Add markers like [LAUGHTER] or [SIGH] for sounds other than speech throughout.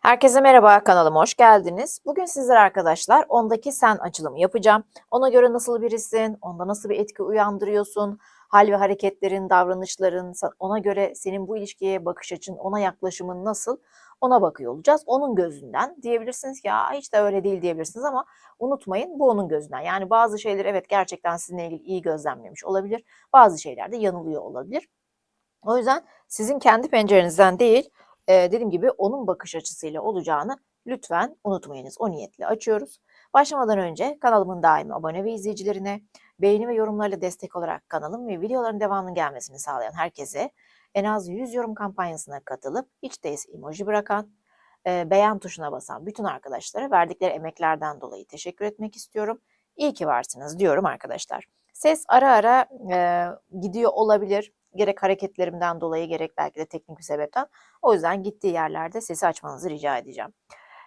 Herkese merhaba, kanalıma hoş geldiniz. Bugün sizler arkadaşlar ondaki sen açılımı yapacağım. Ona göre nasıl birisin, onda nasıl bir etki uyandırıyorsun, hal ve hareketlerin, davranışların, ona göre senin bu ilişkiye bakış açın, ona yaklaşımın nasıl, ona bakıyor olacağız. Onun gözünden diyebilirsiniz ki ya hiç de öyle değil diyebilirsiniz ama unutmayın bu onun gözünden. Yani bazı şeyleri evet gerçekten sizinle ilgili iyi gözlemlemiş olabilir, bazı şeylerde yanılıyor olabilir. O yüzden sizin kendi pencerenizden değil, eee, dediğim gibi onun bakış açısıyla olacağını lütfen unutmayınız. O niyetle açıyoruz. Başlamadan önce kanalımın daimi abone ve izleyicilerine, beğeni ve yorumlarla destek olarak kanalım ve videoların devamının gelmesini sağlayan herkese en az 100 yorum kampanyasına katılıp hiç değilse emoji bırakan, eee, beğen tuşuna basan bütün arkadaşlara verdikleri emeklerden dolayı teşekkür etmek istiyorum. İyi ki varsınız diyorum arkadaşlar. Ses ara ara eee, gidiyor olabilir. Gerek hareketlerimden dolayı gerek belki de teknik bir sebepten. O yüzden gittiği yerlerde sesi açmanızı rica edeceğim.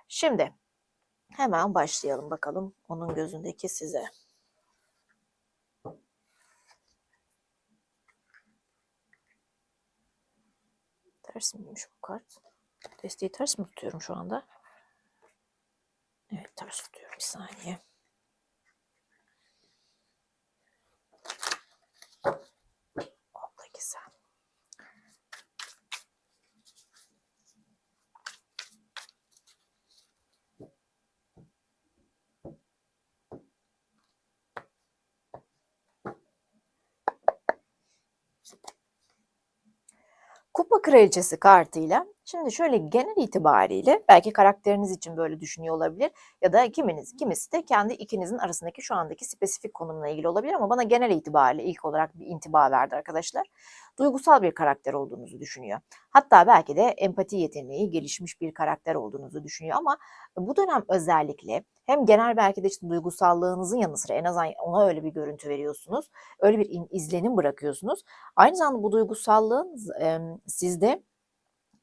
Şimdi hemen başlayalım bakalım onun gözündeki size. Ters miymiş bu kart? Desteği ters mi tutuyorum şu anda? Evet ters tutuyorum bir saniye. Ondaki sen. Kupa Kraliçesi kartıyla şimdi şöyle genel itibariyle belki karakteriniz için böyle düşünüyor olabilir ya da kiminiz kimisi de kendi ikinizin arasındaki şu andaki spesifik konumla ilgili olabilir ama bana genel itibariyle ilk olarak bir intiba verdi arkadaşlar. Duygusal bir karakter olduğunuzu düşünüyor. Hatta belki de empati yeteneği gelişmiş bir karakter olduğunuzu düşünüyor ama bu dönem özellikle hem genel belki de işte duygusallığınızın yanı sıra en azından ona öyle bir görüntü veriyorsunuz. Öyle bir izlenim bırakıyorsunuz. Aynı zamanda bu duygusallığın em, sizde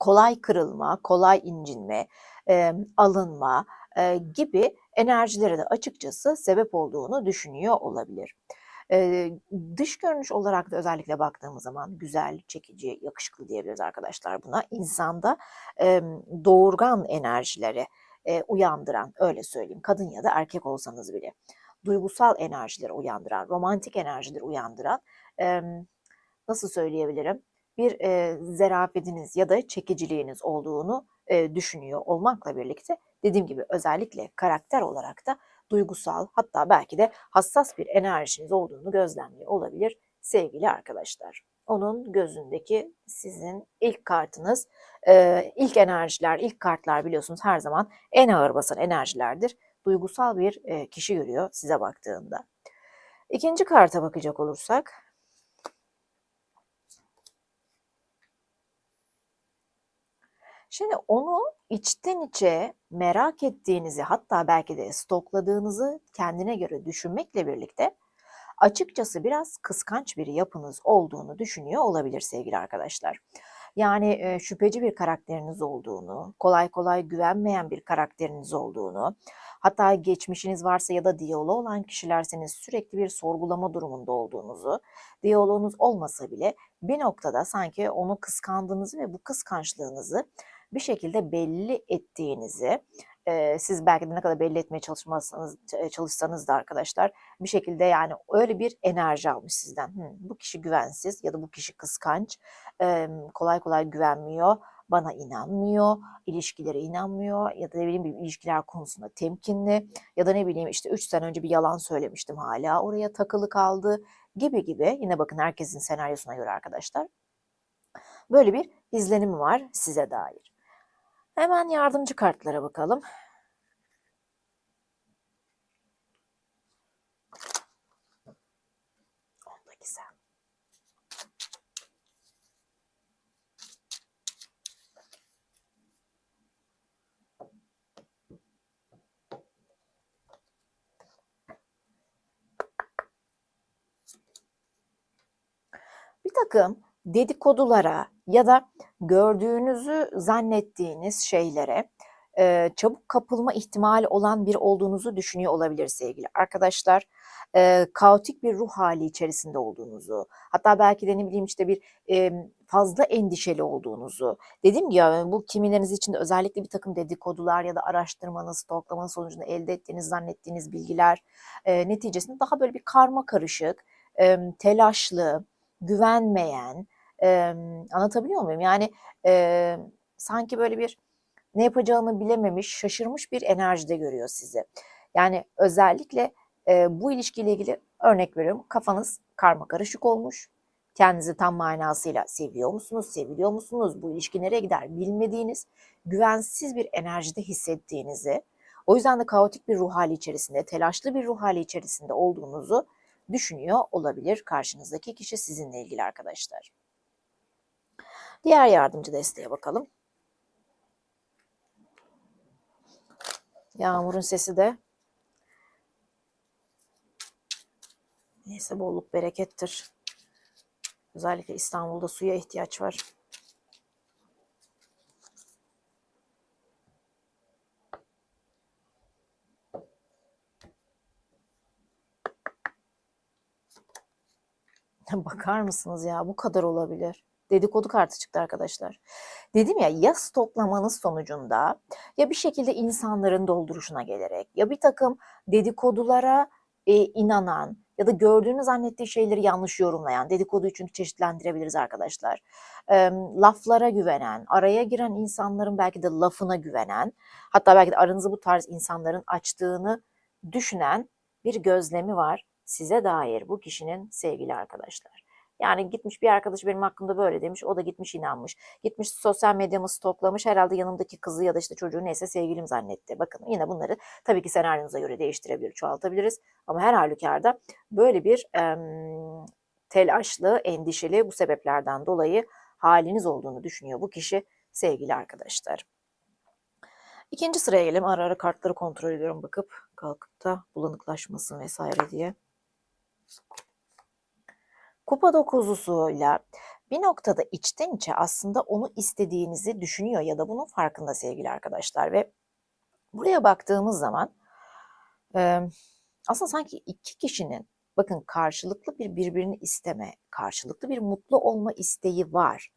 kolay kırılma, kolay incinme, em, alınma e, gibi enerjilere de açıkçası sebep olduğunu düşünüyor olabilir. Ee, dış görünüş olarak da özellikle baktığımız zaman güzel, çekici, yakışıklı diyebiliriz arkadaşlar buna. İnsanda em, doğurgan enerjileri e, uyandıran, öyle söyleyeyim, kadın ya da erkek olsanız bile duygusal enerjileri uyandıran, romantik enerjileri uyandıran, em, nasıl söyleyebilirim? Bir e, zerafetiniz ya da çekiciliğiniz olduğunu e, düşünüyor olmakla birlikte dediğim gibi özellikle karakter olarak da duygusal hatta belki de hassas bir enerjiniz olduğunu gözlemliyor olabilir sevgili arkadaşlar. Onun gözündeki sizin ilk kartınız, e, ilk enerjiler, ilk kartlar biliyorsunuz her zaman en ağır basan enerjilerdir. Duygusal bir e, kişi görüyor size baktığında. İkinci karta bakacak olursak, Şimdi onu içten içe merak ettiğinizi hatta belki de stokladığınızı kendine göre düşünmekle birlikte açıkçası biraz kıskanç bir yapınız olduğunu düşünüyor olabilir sevgili arkadaşlar. Yani e, şüpheci bir karakteriniz olduğunu, kolay kolay güvenmeyen bir karakteriniz olduğunu, hatta geçmişiniz varsa ya da diyaloğu olan kişilerseniz sürekli bir sorgulama durumunda olduğunuzu, diyaloğunuz olmasa bile bir noktada sanki onu kıskandığınızı ve bu kıskançlığınızı bir şekilde belli ettiğinizi, eee, siz belki de ne kadar belli etmeye çalışmazsanız eee, çalışsanız da arkadaşlar bir şekilde yani öyle bir enerji almış sizden. Hımm, bu kişi güvensiz ya da bu kişi kıskanç, emm, kolay kolay güvenmiyor, bana inanmıyor, ilişkilere inanmıyor ya da ne bileyim bir ilişkiler konusunda temkinli ya da ne bileyim işte 3 sene önce bir yalan söylemiştim hala oraya takılı kaldı gibi gibi. Yine bakın herkesin senaryosuna göre arkadaşlar. Böyle bir izlenimi var size dair. Hemen yardımcı kartlara bakalım. Sen. Bir takım dedikodulara ya da gördüğünüzü zannettiğiniz şeylere eee, çabuk kapılma ihtimali olan biri olduğunuzu düşünüyor olabilir sevgili arkadaşlar. Eee, kaotik bir ruh hali içerisinde olduğunuzu, hatta belki de ne bileyim işte bir em, fazla endişeli olduğunuzu, gibi ya, bu kimileriniz için de özellikle bir takım dedikodular ya da araştırmanız, stoklamanız sonucunda elde ettiğiniz, zannettiğiniz bilgiler e, neticesinde daha böyle bir karma karışık, e, telaşlı, güvenmeyen, e, anlatabiliyor muyum? Yani e, sanki böyle bir ne yapacağını bilememiş, şaşırmış bir enerjide görüyor sizi. Yani özellikle e, bu ilişkiyle ilgili örnek veriyorum. Kafanız karma karışık olmuş. Kendinizi tam manasıyla seviyor musunuz, seviliyor musunuz, bu ilişki nereye gider bilmediğiniz, güvensiz bir enerjide hissettiğinizi, o yüzden de kaotik bir ruh hali içerisinde, telaşlı bir ruh hali içerisinde olduğunuzu düşünüyor olabilir karşınızdaki kişi sizinle ilgili arkadaşlar. Diğer yardımcı desteğe bakalım. Yağmurun sesi de neyse bolluk berekettir. Özellikle İstanbul'da suya ihtiyaç var. [LAUGHS] Bakar mısınız ya bu kadar olabilir. Dedikodu kartı çıktı arkadaşlar. Dedim ya ya stoklamanız sonucunda ya bir şekilde insanların dolduruşuna gelerek ya bir takım dedikodulara e, inanan ya da gördüğünü zannettiği şeyleri yanlış yorumlayan, dedikoduyu çünkü çeşitlendirebiliriz arkadaşlar. E, laflara güvenen, araya giren insanların belki de lafına güvenen, hatta belki de aranızı bu tarz insanların açtığını düşünen bir gözlemi var size dair bu kişinin sevgili arkadaşlar. Yani gitmiş bir arkadaş benim hakkımda böyle demiş. O da gitmiş inanmış. Gitmiş sosyal medyamı stoklamış. Herhalde yanımdaki kızı ya da işte çocuğu neyse sevgilim zannetti. Bakın yine bunları tabii ki senaryonuza göre değiştirebilir, çoğaltabiliriz. Ama her halükarda böyle bir e, telaşlı, endişeli bu sebeplerden dolayı haliniz olduğunu düşünüyor bu kişi sevgili arkadaşlar. İkinci sıraya gelelim. Ara ara kartları kontrol ediyorum bakıp kalkıp da bulanıklaşmasın vesaire diye. Kupa dokuzusuyla bir noktada içten içe aslında onu istediğinizi düşünüyor ya da bunun farkında sevgili arkadaşlar ve buraya baktığımız zaman aslında sanki iki kişinin bakın karşılıklı bir birbirini isteme, karşılıklı bir mutlu olma isteği var.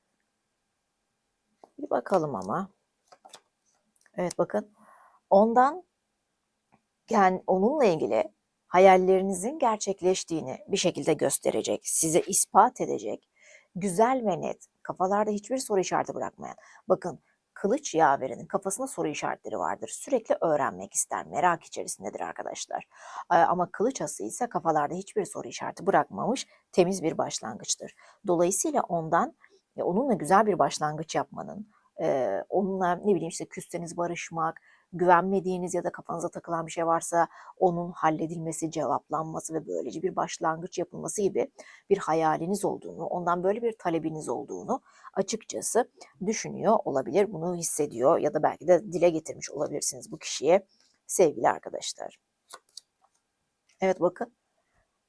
Bir bakalım ama. Evet bakın ondan yani onunla ilgili hayallerinizin gerçekleştiğini bir şekilde gösterecek, size ispat edecek, güzel ve net, kafalarda hiçbir soru işareti bırakmayan. Bakın kılıç yaverinin kafasında soru işaretleri vardır. Sürekli öğrenmek ister, merak içerisindedir arkadaşlar. Ama kılıç ası ise kafalarda hiçbir soru işareti bırakmamış temiz bir başlangıçtır. Dolayısıyla ondan onunla güzel bir başlangıç yapmanın, onunla ne bileyim işte küsseniz barışmak, güvenmediğiniz ya da kafanıza takılan bir şey varsa onun halledilmesi, cevaplanması ve böylece bir başlangıç yapılması gibi bir hayaliniz olduğunu, ondan böyle bir talebiniz olduğunu açıkçası düşünüyor olabilir. Bunu hissediyor ya da belki de dile getirmiş olabilirsiniz bu kişiye sevgili arkadaşlar. Evet bakın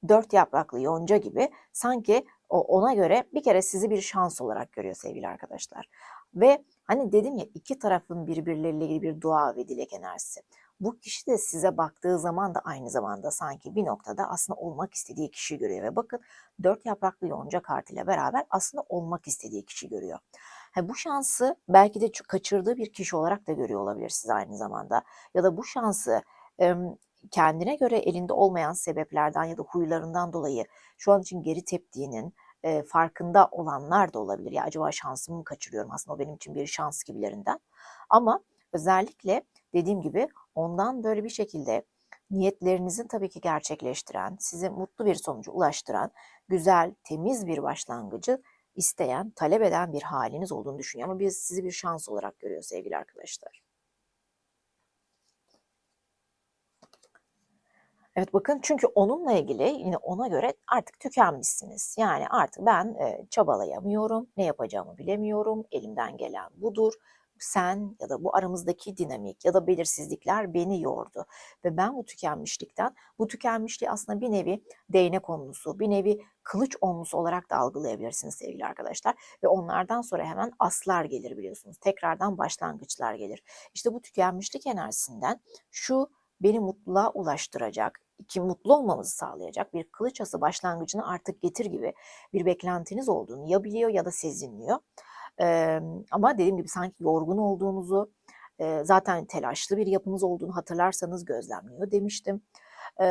dört yapraklı yonca gibi sanki ona göre bir kere sizi bir şans olarak görüyor sevgili arkadaşlar. Ve hani dedim ya iki tarafın birbirleriyle ilgili bir dua ve dilek enerjisi. Bu kişi de size baktığı zaman da aynı zamanda sanki bir noktada aslında olmak istediği kişi görüyor. Ve bakın dört yapraklı yonca kartıyla beraber aslında olmak istediği kişi görüyor. Ha, bu şansı belki de kaçırdığı bir kişi olarak da görüyor olabilir siz aynı zamanda. Ya da bu şansı kendine göre elinde olmayan sebeplerden ya da huylarından dolayı şu an için geri teptiğinin e, farkında olanlar da olabilir. Ya acaba şansımı mı kaçırıyorum? Aslında o benim için bir şans gibilerinden. Ama özellikle dediğim gibi ondan böyle bir şekilde niyetlerinizin tabii ki gerçekleştiren, sizi mutlu bir sonuca ulaştıran, güzel, temiz bir başlangıcı isteyen, talep eden bir haliniz olduğunu düşünüyor. Ama biz sizi bir şans olarak görüyor sevgili arkadaşlar. Evet bakın çünkü onunla ilgili yine ona göre artık tükenmişsiniz. Yani artık ben e, çabalayamıyorum, ne yapacağımı bilemiyorum, elimden gelen budur. Sen ya da bu aramızdaki dinamik ya da belirsizlikler beni yordu. Ve ben bu tükenmişlikten, bu tükenmişliği aslında bir nevi değnek onlusu, bir nevi kılıç onlusu olarak da algılayabilirsiniz sevgili arkadaşlar. Ve onlardan sonra hemen aslar gelir biliyorsunuz. Tekrardan başlangıçlar gelir. İşte bu tükenmişlik enerjisinden şu beni mutluluğa ulaştıracak, iki mutlu olmamızı sağlayacak bir kılıç ası başlangıcını artık getir gibi bir beklentiniz olduğunu ya biliyor ya da sezinliyor. Ee, ama dediğim gibi sanki yorgun olduğunuzu, e, zaten telaşlı bir yapınız olduğunu hatırlarsanız gözlemliyor demiştim. Ee,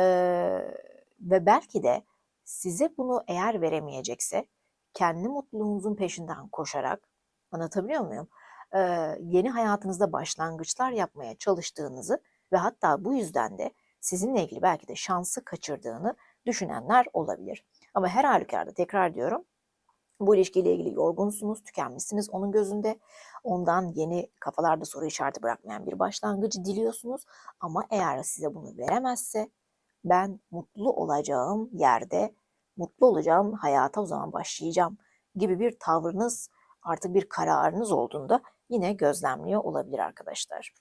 ve belki de size bunu eğer veremeyecekse kendi mutluluğunuzun peşinden koşarak anlatabiliyor muyum? Ee, yeni hayatınızda başlangıçlar yapmaya çalıştığınızı ve hatta bu yüzden de sizinle ilgili belki de şansı kaçırdığını düşünenler olabilir. Ama her halükarda tekrar diyorum bu ilişkiyle ilgili yorgunsunuz, tükenmişsiniz onun gözünde. Ondan yeni kafalarda soru işareti bırakmayan bir başlangıcı diliyorsunuz. Ama eğer size bunu veremezse ben mutlu olacağım yerde, mutlu olacağım hayata o zaman başlayacağım gibi bir tavrınız, artık bir kararınız olduğunda yine gözlemliyor olabilir arkadaşlar.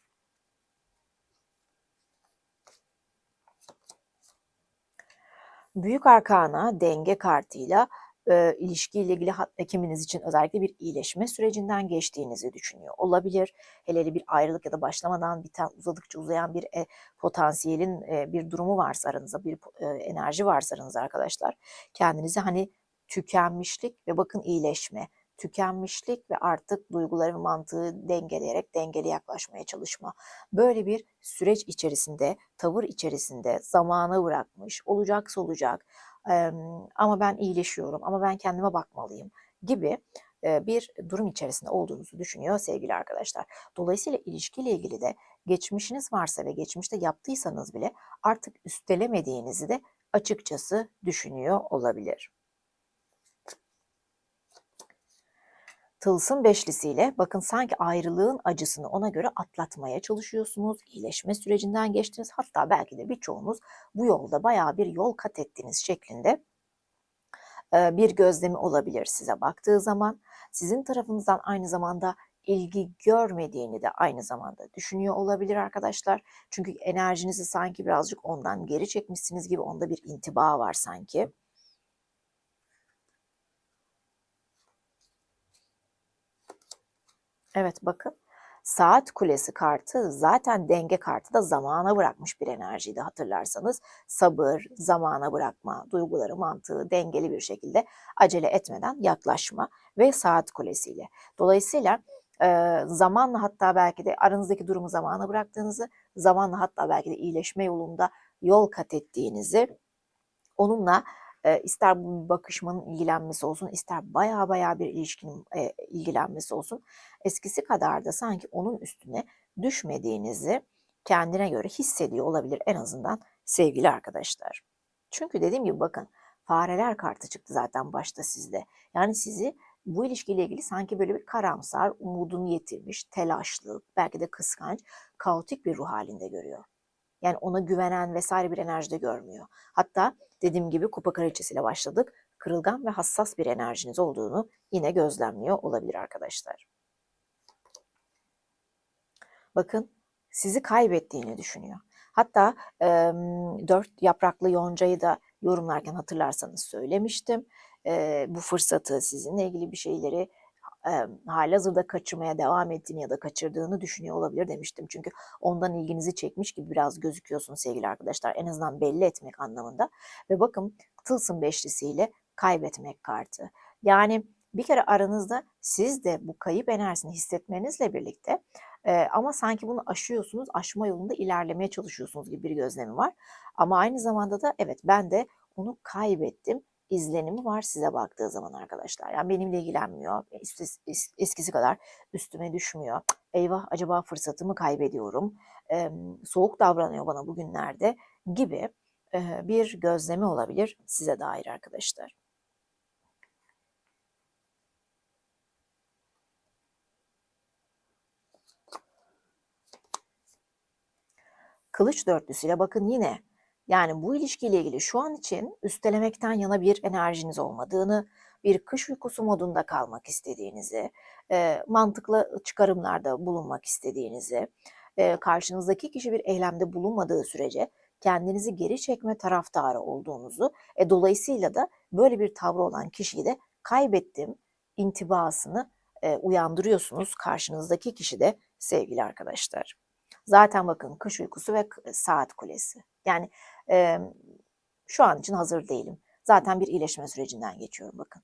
Büyük Arkana denge kartıyla e, ilişkiyle ilgili kiminiz için özellikle bir iyileşme sürecinden geçtiğinizi düşünüyor olabilir. Hele bir ayrılık ya da başlamadan biten uzadıkça uzayan bir e, potansiyelin e, bir durumu varsa aranızda bir e, enerji varsa aranızda arkadaşlar kendinizi hani tükenmişlik ve bakın iyileşme tükenmişlik ve artık duyguları ve mantığı dengeleyerek dengeli yaklaşmaya çalışma. Böyle bir süreç içerisinde, tavır içerisinde zamanı bırakmış, olacaksa olacak ama ben iyileşiyorum, ama ben kendime bakmalıyım gibi bir durum içerisinde olduğunuzu düşünüyor sevgili arkadaşlar. Dolayısıyla ilişkiyle ilgili de geçmişiniz varsa ve geçmişte yaptıysanız bile artık üstelemediğinizi de açıkçası düşünüyor olabilir. Tılsım beşlisiyle bakın sanki ayrılığın acısını ona göre atlatmaya çalışıyorsunuz. İyileşme sürecinden geçtiniz. Hatta belki de birçoğunuz bu yolda bayağı bir yol kat ettiniz şeklinde bir gözlemi olabilir size baktığı zaman. Sizin tarafınızdan aynı zamanda ilgi görmediğini de aynı zamanda düşünüyor olabilir arkadaşlar. Çünkü enerjinizi sanki birazcık ondan geri çekmişsiniz gibi onda bir intiba var sanki. Evet bakın saat kulesi kartı zaten denge kartı da zamana bırakmış bir enerjiydi hatırlarsanız. Sabır, zamana bırakma, duyguları, mantığı dengeli bir şekilde acele etmeden yaklaşma ve saat kulesiyle. Dolayısıyla e, zamanla hatta belki de aranızdaki durumu zamana bıraktığınızı, zamanla hatta belki de iyileşme yolunda yol kat ettiğinizi, onunla e, ister bu bakışmanın ilgilenmesi olsun, ister baya baya bir ilişkinin ilgilenmesi olsun, eskisi kadar da sanki onun üstüne düşmediğinizi kendine göre hissediyor olabilir en azından sevgili arkadaşlar. Çünkü dediğim gibi bakın fareler kartı çıktı zaten başta sizde. Yani sizi bu ilişkiyle ilgili sanki böyle bir karamsar, umudunu yitirmiş, telaşlı, belki de kıskanç, kaotik bir ruh halinde görüyor. Yani ona güvenen vesaire bir enerjide görmüyor. Hatta dediğim gibi kupa kraliçesiyle başladık. Kırılgan ve hassas bir enerjiniz olduğunu yine gözlemliyor olabilir arkadaşlar. Bakın sizi kaybettiğini düşünüyor. Hatta e, dört yapraklı yoncayı da yorumlarken hatırlarsanız söylemiştim. E, bu fırsatı sizinle ilgili bir şeyleri e, halihazırda kaçırmaya devam ettiğini ya da kaçırdığını düşünüyor olabilir demiştim. Çünkü ondan ilginizi çekmiş gibi biraz gözüküyorsun sevgili arkadaşlar. En azından belli etmek anlamında. Ve bakın tılsım beşlisiyle kaybetmek kartı. Yani bir kere aranızda siz de bu kayıp enerjisini hissetmenizle birlikte e, ama sanki bunu aşıyorsunuz, aşma yolunda ilerlemeye çalışıyorsunuz gibi bir gözlemi var. Ama aynı zamanda da evet ben de onu kaybettim izlenimi var size baktığı zaman arkadaşlar. Yani benimle ilgilenmiyor. Eskisi kadar üstüme düşmüyor. Eyvah acaba fırsatımı kaybediyorum. soğuk davranıyor bana bugünlerde gibi bir gözleme olabilir size dair arkadaşlar. Kılıç dörtlüsüyle bakın yine yani bu ilişkiyle ilgili şu an için üstelemekten yana bir enerjiniz olmadığını, bir kış uykusu modunda kalmak istediğinizi, e, mantıklı çıkarımlarda bulunmak istediğinizi, e, karşınızdaki kişi bir eylemde bulunmadığı sürece kendinizi geri çekme taraftarı olduğunuzu, e, dolayısıyla da böyle bir tavrı olan kişiyi de kaybettim intibasını e, uyandırıyorsunuz karşınızdaki kişi de sevgili arkadaşlar. Zaten bakın kış uykusu ve saat kulesi. Yani Eee, şu an için hazır değilim. Zaten bir iyileşme sürecinden geçiyorum bakın.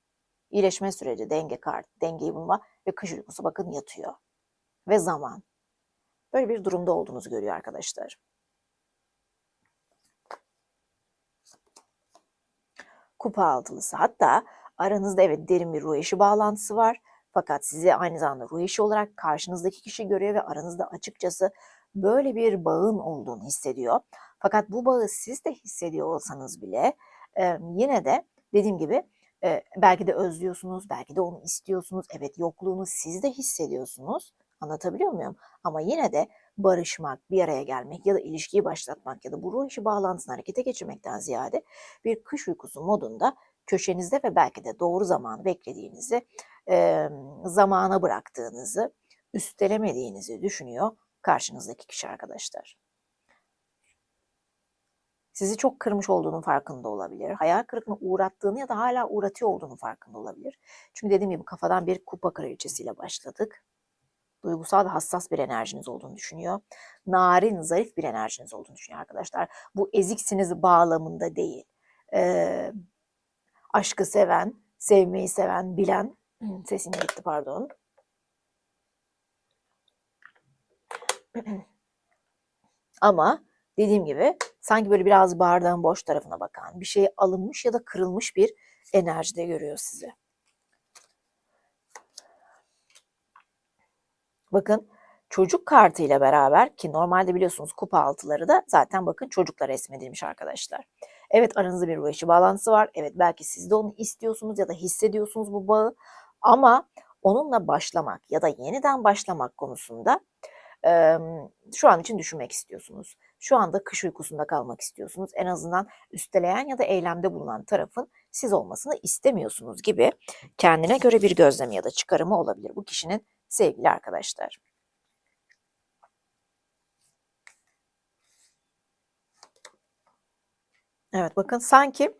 İyileşme süreci, denge kart, dengeyi bulma ve kış uykusu bakın yatıyor. Ve zaman. Böyle bir durumda olduğunuzu görüyor arkadaşlar. Kupa altılısı. Hatta aranızda evet derin bir ruh eşi bağlantısı var. Fakat sizi aynı zamanda ruh eşi olarak karşınızdaki kişi görüyor ve aranızda açıkçası böyle bir bağın olduğunu hissediyor. Fakat bu bağı siz de hissediyor olsanız bile e, yine de dediğim gibi e, belki de özlüyorsunuz, belki de onu istiyorsunuz. Evet yokluğunu siz de hissediyorsunuz. Anlatabiliyor muyum? Ama yine de barışmak, bir araya gelmek ya da ilişkiyi başlatmak ya da bu ruh işi bağlantısını harekete geçirmekten ziyade bir kış uykusu modunda köşenizde ve belki de doğru zamanı beklediğinizi, e, zamana bıraktığınızı, üstelemediğinizi düşünüyor karşınızdaki kişi arkadaşlar. Sizi çok kırmış olduğunun farkında olabilir. Hayal kırıklığına uğrattığını ya da hala uğratıyor olduğunu farkında olabilir. Çünkü dediğim gibi kafadan bir kupa kraliçesiyle başladık duygusal ve hassas bir enerjiniz olduğunu düşünüyor. Narin, zarif bir enerjiniz olduğunu düşünüyor arkadaşlar. Bu eziksiniz bağlamında değil. Ee, aşkı seven, sevmeyi seven, bilen, sesim gitti pardon. [CLEARS THROAT] Ama dediğim gibi sanki böyle biraz bardağın boş tarafına bakan, bir şey alınmış ya da kırılmış bir enerjide görüyor sizi. Bakın çocuk kartıyla beraber ki normalde biliyorsunuz kupa altıları da zaten bakın çocukla resmedilmiş arkadaşlar. Evet aranızda bir ruh eşi bağlantısı var. Evet belki siz de onu istiyorsunuz ya da hissediyorsunuz bu bağı. Ama onunla başlamak ya da yeniden başlamak konusunda e, şu an için düşünmek istiyorsunuz. Şu anda kış uykusunda kalmak istiyorsunuz. En azından üsteleyen ya da eylemde bulunan tarafın siz olmasını istemiyorsunuz gibi kendine göre bir gözlemi ya da çıkarımı olabilir bu kişinin sevgili arkadaşlar. Evet bakın sanki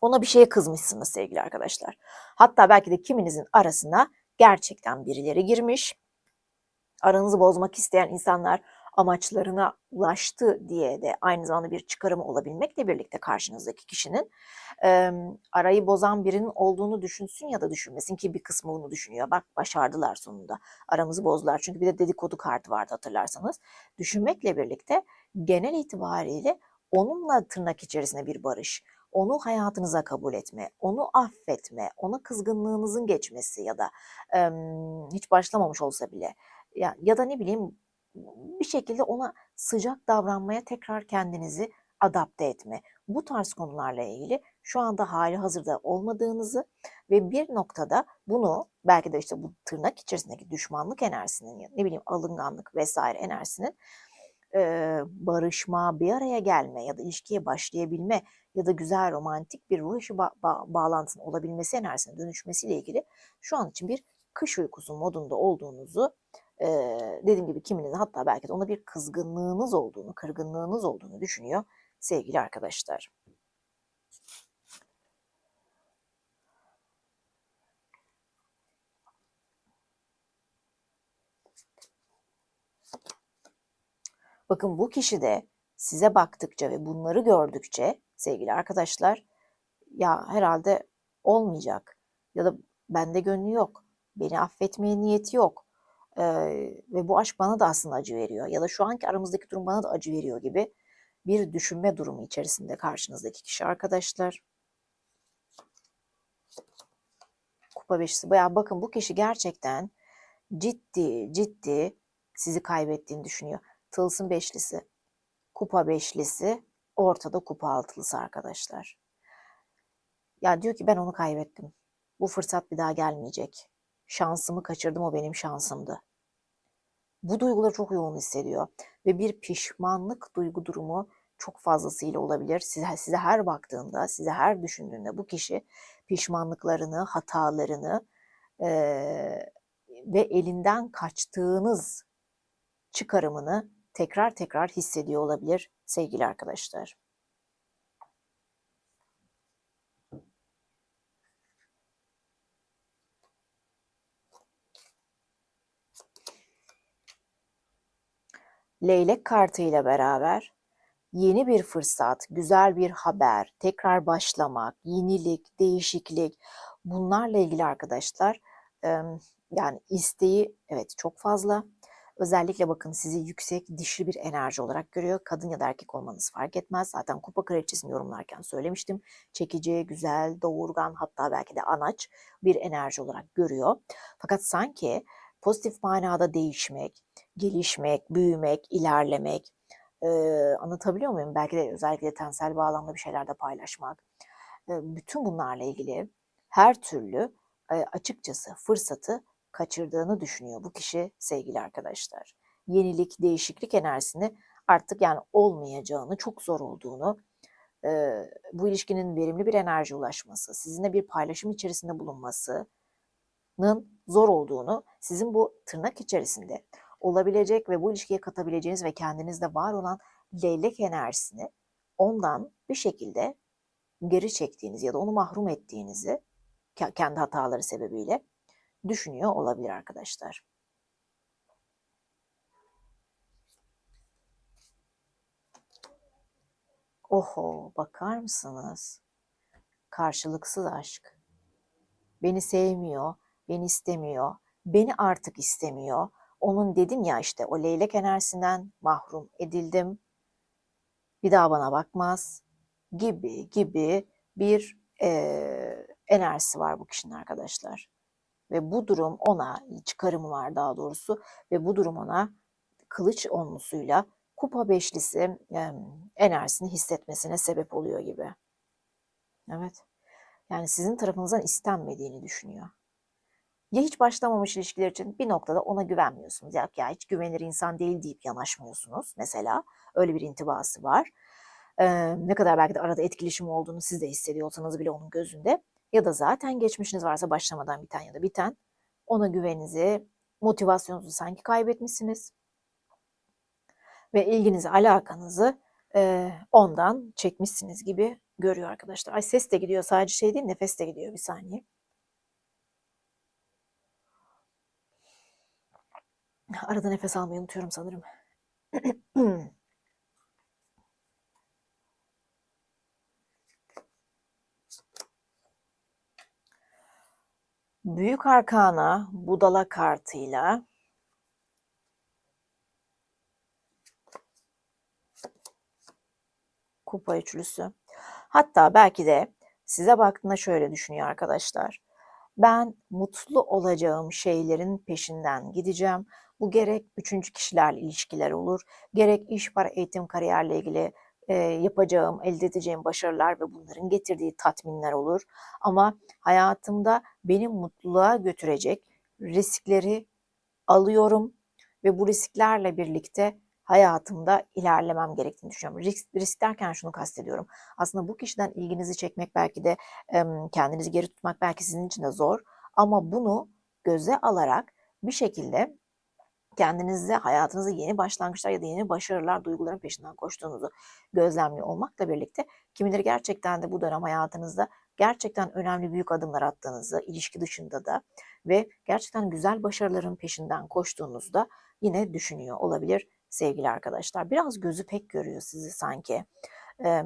ona bir şeye kızmışsınız sevgili arkadaşlar. Hatta belki de kiminizin arasına gerçekten birileri girmiş. Aranızı bozmak isteyen insanlar amaçlarına ulaştı diye de aynı zamanda bir çıkarımı olabilmekle birlikte karşınızdaki kişinin e, arayı bozan birinin olduğunu düşünsün ya da düşünmesin ki bir kısmı bunu düşünüyor. Bak başardılar sonunda. Aramızı bozdular. Çünkü bir de dedikodu kartı vardı hatırlarsanız. Düşünmekle birlikte genel itibariyle onunla tırnak içerisinde bir barış, onu hayatınıza kabul etme, onu affetme, ona kızgınlığınızın geçmesi ya da e, hiç başlamamış olsa bile ya, ya da ne bileyim bir şekilde ona sıcak davranmaya tekrar kendinizi adapte etme. Bu tarz konularla ilgili şu anda hali hazırda olmadığınızı ve bir noktada bunu belki de işte bu tırnak içerisindeki düşmanlık enerjisinin ne bileyim alınganlık vesaire enerjisinin e, barışma, bir araya gelme ya da ilişkiye başlayabilme ya da güzel romantik bir ruh işi ba- ba- bağlantının olabilmesi enerjisine dönüşmesiyle ilgili şu an için bir kış uykusu modunda olduğunuzu e, dediğim gibi kiminiz hatta belki de ona bir kızgınlığınız olduğunu, kırgınlığınız olduğunu düşünüyor sevgili arkadaşlar. Bakın bu kişi de size baktıkça ve bunları gördükçe sevgili arkadaşlar ya herhalde olmayacak ya da bende gönlü yok, beni affetmeye niyeti yok ee, ve bu aşk bana da aslında acı veriyor ya da şu anki aramızdaki durum bana da acı veriyor gibi bir düşünme durumu içerisinde karşınızdaki kişi arkadaşlar. Kupa beşisi. Bayağı bakın bu kişi gerçekten ciddi ciddi sizi kaybettiğini düşünüyor. Tılsım beşlisi, kupa beşlisi, ortada kupa altılısı arkadaşlar. Ya diyor ki ben onu kaybettim. Bu fırsat bir daha gelmeyecek. Şansımı kaçırdım o benim şansımdı. Bu duyguları çok yoğun hissediyor ve bir pişmanlık duygu durumu çok fazlasıyla olabilir. Size, size her baktığında, size her düşündüğünde bu kişi pişmanlıklarını, hatalarını e, ve elinden kaçtığınız çıkarımını tekrar tekrar hissediyor olabilir sevgili arkadaşlar. Leylek kartı ile beraber yeni bir fırsat, güzel bir haber, tekrar başlamak, yenilik, değişiklik bunlarla ilgili arkadaşlar yani isteği evet çok fazla. Özellikle bakın sizi yüksek dişli bir enerji olarak görüyor. Kadın ya da erkek olmanız fark etmez. Zaten kupa kraliçesini yorumlarken söylemiştim. Çekici, güzel, doğurgan hatta belki de anaç bir enerji olarak görüyor. Fakat sanki pozitif manada değişmek, gelişmek, büyümek, ilerlemek, e, anlatabiliyor muyum? Belki de özellikle tensel bağlamda bir şeyler de paylaşmak. E, bütün bunlarla ilgili her türlü e, açıkçası fırsatı kaçırdığını düşünüyor bu kişi sevgili arkadaşlar. Yenilik, değişiklik enerjisini artık yani olmayacağını, çok zor olduğunu, e, bu ilişkinin verimli bir enerji ulaşması, sizinle bir paylaşım içerisinde bulunmasının zor olduğunu, sizin bu tırnak içerisinde olabilecek ve bu ilişkiye katabileceğiniz ve kendinizde var olan leylek enerjisini ondan bir şekilde geri çektiğiniz ya da onu mahrum ettiğinizi kendi hataları sebebiyle düşünüyor olabilir arkadaşlar. Oho bakar mısınız? Karşılıksız aşk. Beni sevmiyor, beni istemiyor, beni artık istemiyor. Onun dedim ya işte o leylek enerjisinden mahrum edildim. Bir daha bana bakmaz gibi gibi bir e, enerjisi var bu kişinin arkadaşlar. Ve bu durum ona, çıkarımı var daha doğrusu ve bu durum ona kılıç onlusuyla kupa beşlisi e, enerjisini hissetmesine sebep oluyor gibi. Evet. Yani sizin tarafınızdan istenmediğini düşünüyor. Ya hiç başlamamış ilişkiler için bir noktada ona güvenmiyorsunuz. Ya, ya hiç güvenilir insan değil deyip yanaşmıyorsunuz mesela. Öyle bir intibası var. Ee, ne kadar belki de arada etkileşim olduğunu siz de hissediyorsanız bile onun gözünde ya da zaten geçmişiniz varsa başlamadan biten ya da biten ona güveninizi, motivasyonunuzu sanki kaybetmişsiniz ve ilginizi, alakanızı e, ondan çekmişsiniz gibi görüyor arkadaşlar. Ay ses de gidiyor sadece şey değil nefes de gidiyor bir saniye. Arada nefes almayı unutuyorum sanırım. Büyük Arkana Budala kartıyla Kupa üçlüsü. Hatta belki de size baktığında şöyle düşünüyor arkadaşlar. Ben mutlu olacağım şeylerin peşinden gideceğim. Bu gerek üçüncü kişilerle ilişkiler olur, gerek iş, para, eğitim, kariyerle ilgili e, yapacağım, elde edeceğim başarılar ve bunların getirdiği tatminler olur. Ama hayatımda beni mutluluğa götürecek riskleri alıyorum ve bu risklerle birlikte hayatımda ilerlemem gerektiğini düşünüyorum. Risk, risk derken şunu kastediyorum. Aslında bu kişiden ilginizi çekmek belki de kendinizi geri tutmak belki sizin için de zor. Ama bunu göze alarak bir şekilde kendinizde hayatınızda yeni başlangıçlar ya da yeni başarılar, duyguların peşinden koştuğunuzu gözlemliyor olmakla birlikte kimileri gerçekten de bu dönem hayatınızda gerçekten önemli büyük adımlar attığınızı, ilişki dışında da ve gerçekten güzel başarıların peşinden koştuğunuzda yine düşünüyor olabilir sevgili arkadaşlar. Biraz gözü pek görüyor sizi sanki. Ee,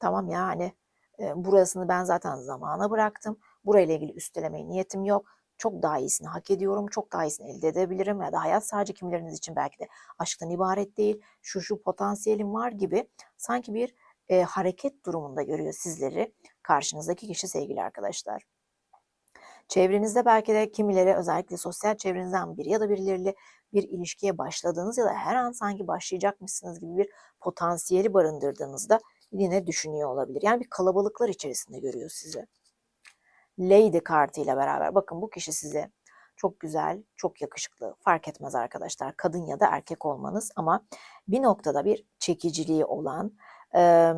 tamam yani e, burasını ben zaten zamana bıraktım. Burayla ilgili üstelemeye niyetim yok çok daha iyisini hak ediyorum, çok daha iyisini elde edebilirim ya da hayat sadece kimileriniz için belki de aşktan ibaret değil, şu şu potansiyelim var gibi sanki bir e, hareket durumunda görüyor sizleri karşınızdaki kişi sevgili arkadaşlar. Çevrenizde belki de kimileri özellikle sosyal çevrenizden biri ya da birileriyle bir ilişkiye başladığınız ya da her an sanki başlayacakmışsınız gibi bir potansiyeli barındırdığınızda yine düşünüyor olabilir. Yani bir kalabalıklar içerisinde görüyor sizi. Lady kartıyla beraber. Bakın bu kişi size çok güzel, çok yakışıklı fark etmez arkadaşlar. Kadın ya da erkek olmanız ama bir noktada bir çekiciliği olan, e,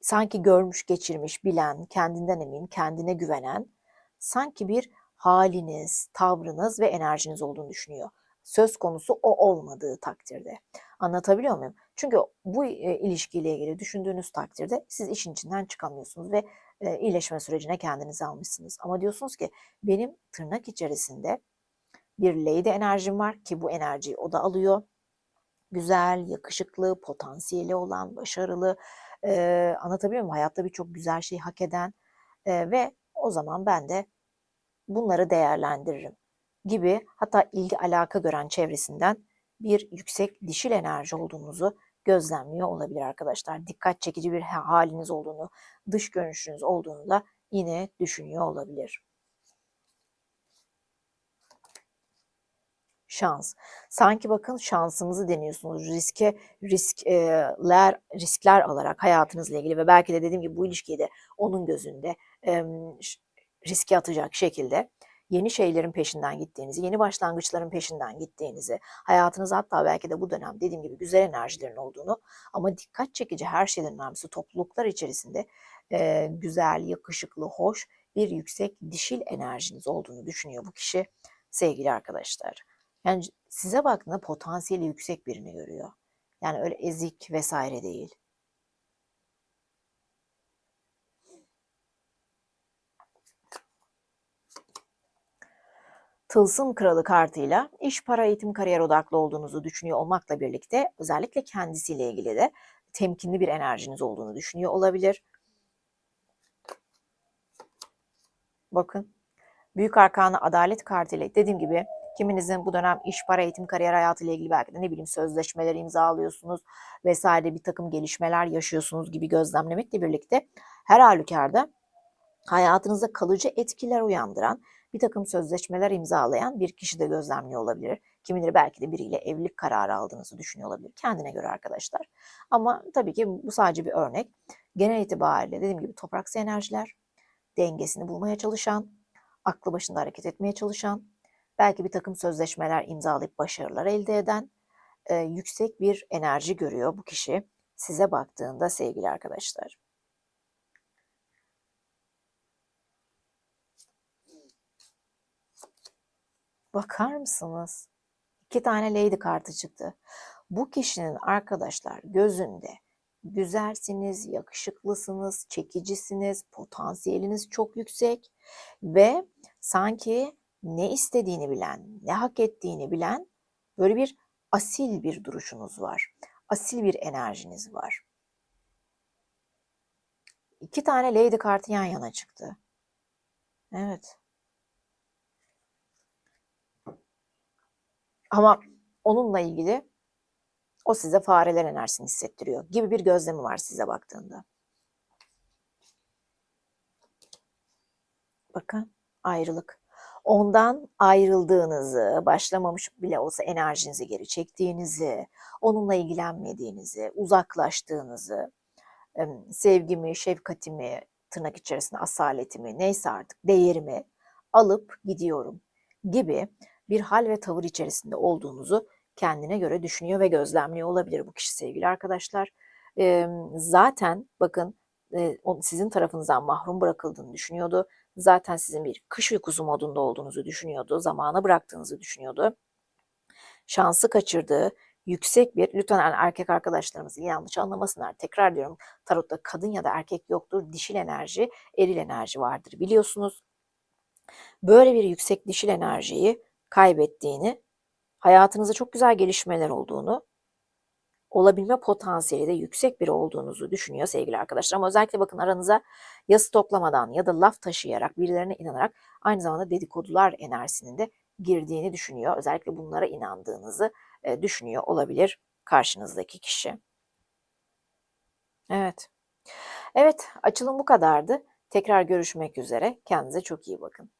sanki görmüş, geçirmiş, bilen, kendinden emin, kendine güvenen, sanki bir haliniz, tavrınız ve enerjiniz olduğunu düşünüyor. Söz konusu o olmadığı takdirde. Anlatabiliyor muyum? Çünkü bu ilişkiyle ilgili düşündüğünüz takdirde siz işin içinden çıkamıyorsunuz ve e, iyileşme sürecine kendinizi almışsınız. Ama diyorsunuz ki benim tırnak içerisinde bir lady enerjim var ki bu enerjiyi o da alıyor. güzel, yakışıklı, potansiyeli olan, başarılı, eee, anlatabiliyor muyum? Hayatta birçok güzel şeyi hak eden eee, ve o zaman ben de bunları değerlendiririm gibi hatta ilgi alaka gören çevresinden bir yüksek dişil enerji olduğunuzu gözlemliyor olabilir arkadaşlar. Dikkat çekici bir ha- haliniz olduğunu, dış görünüşünüz olduğunu da yine düşünüyor olabilir. Şans. Sanki bakın şansınızı deniyorsunuz. Riske riskler riskler alarak hayatınızla ilgili ve belki de dediğim gibi bu ilişkiyi de onun gözünde riske atacak şekilde yeni şeylerin peşinden gittiğinizi, yeni başlangıçların peşinden gittiğinizi, hayatınızda hatta belki de bu dönem dediğim gibi güzel enerjilerin olduğunu ama dikkat çekici her şeyden önemlisi topluluklar içerisinde e, güzel, yakışıklı, hoş bir yüksek dişil enerjiniz olduğunu düşünüyor bu kişi sevgili arkadaşlar. Yani size baktığında potansiyeli yüksek birini görüyor. Yani öyle ezik vesaire değil. Tılsım Kralı kartıyla iş, para, eğitim, kariyer odaklı olduğunuzu düşünüyor olmakla birlikte özellikle kendisiyle ilgili de temkinli bir enerjiniz olduğunu düşünüyor olabilir. Bakın Büyük Arkanı Adalet kartıyla dediğim gibi kiminizin bu dönem iş, para, eğitim, kariyer hayatıyla ilgili belki de ne bileyim sözleşmeler imzalıyorsunuz vesaire bir takım gelişmeler yaşıyorsunuz gibi gözlemlemekle birlikte her halükarda hayatınızda kalıcı etkiler uyandıran bir takım sözleşmeler imzalayan bir kişi de gözlemliyor olabilir. Kimileri belki de biriyle evlilik kararı aldığınızı düşünüyor olabilir. Kendine göre arkadaşlar. Ama tabii ki bu sadece bir örnek. Genel itibariyle dediğim gibi topraksı enerjiler, dengesini bulmaya çalışan, aklı başında hareket etmeye çalışan, belki bir takım sözleşmeler imzalayıp başarılar elde eden e, yüksek bir enerji görüyor bu kişi size baktığında sevgili arkadaşlar. Bakar mısınız? İki tane lady kartı çıktı. Bu kişinin arkadaşlar gözünde güzelsiniz, yakışıklısınız, çekicisiniz, potansiyeliniz çok yüksek ve sanki ne istediğini bilen, ne hak ettiğini bilen böyle bir asil bir duruşunuz var. Asil bir enerjiniz var. İki tane lady kartı yan yana çıktı. Evet. Ama onunla ilgili o size fareler enerjisini hissettiriyor gibi bir gözlemi var size baktığında. Bakın ayrılık. Ondan ayrıldığınızı, başlamamış bile olsa enerjinizi geri çektiğinizi, onunla ilgilenmediğinizi, uzaklaştığınızı, sevgimi, şefkatimi, tırnak içerisinde asaletimi, neyse artık değerimi alıp gidiyorum gibi bir hal ve tavır içerisinde olduğunuzu kendine göre düşünüyor ve gözlemliyor olabilir bu kişi sevgili arkadaşlar. Eee, zaten bakın e, sizin tarafınızdan mahrum bırakıldığını düşünüyordu. Zaten sizin bir kış uykusu modunda olduğunuzu düşünüyordu. Zamana bıraktığınızı düşünüyordu. Şansı kaçırdığı yüksek bir, lütfen erkek arkadaşlarımız yanlış anlamasınlar. Tekrar diyorum tarotta kadın ya da erkek yoktur. Dişil enerji, eril enerji vardır biliyorsunuz. Böyle bir yüksek dişil enerjiyi kaybettiğini, hayatınızda çok güzel gelişmeler olduğunu, olabilme potansiyeli de yüksek biri olduğunuzu düşünüyor sevgili arkadaşlar. Ama özellikle bakın aranıza ya stoklamadan ya da laf taşıyarak, birilerine inanarak aynı zamanda dedikodular enerjisinin de girdiğini düşünüyor. Özellikle bunlara inandığınızı e, düşünüyor olabilir karşınızdaki kişi. Evet. Evet, açılım bu kadardı. Tekrar görüşmek üzere. Kendinize çok iyi bakın.